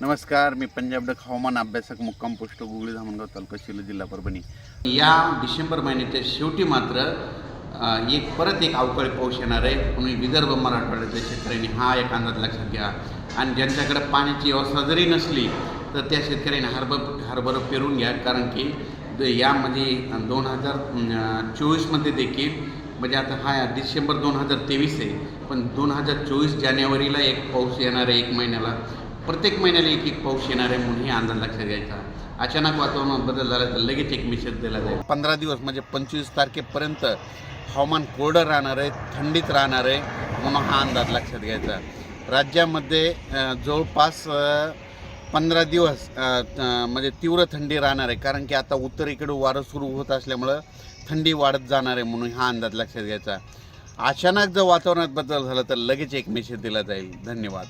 नमस्कार मी पंजाब डक हवामान अभ्यासक मुक्काम पोस्ट गुगळी धामणगाव तालुका शिलो जिल्हा परभणी. या डिसेंबर महिन्याच्या शेवटी मात्र एक परत एक अवकाळी पाऊस येणार आहे. म्हणून विदर्भ मराठवाड्याच्या शेतकऱ्यांनी हा एक अंदाज लक्षात घ्या. आणि ज्यांच्याकडे पाण्याची व्यवस्था जरी नसली तर त्या शेतकऱ्यांनी हरभर हरभरं पेरून घ्या. कारण की यामध्ये म्हणजे दोन हजार चोवीसमध्ये देखील म्हणजे आता हा डिसेंबर दोन हजार तेवीस आहे. पण दोन हजार चोवीस जानेवारीला एक पाऊस येणार आहे एक महिन्याला. प्रत्येक महिन्याला एक एक पाऊस येणार आहे म्हणून हे अंदाज लक्षात घ्यायचा. अचानक वातावरणात बदल झाला तर लगेच एक मेसेज दिला जाईल. पंधरा दिवस म्हणजे पंचवीस तारखेपर्यंत हवामान कोरडं राहणार आहे थंडीत राहणार आहे म्हणून हा अंदाज लक्षात घ्यायचा. राज्यामध्ये जवळपास पंधरा दिवस म्हणजे तीव्र थंडी राहणार आहे. कारण की आता उत्तरेकडे वारं सुरू होत असल्यामुळं थंडी वाढत जाणार आहे म्हणून हा अंदाज लक्षात घ्यायचा. अचानक जर वातावरणात बदल झाला तर लगेच एक मेसेज दिला जाईल. धन्यवाद.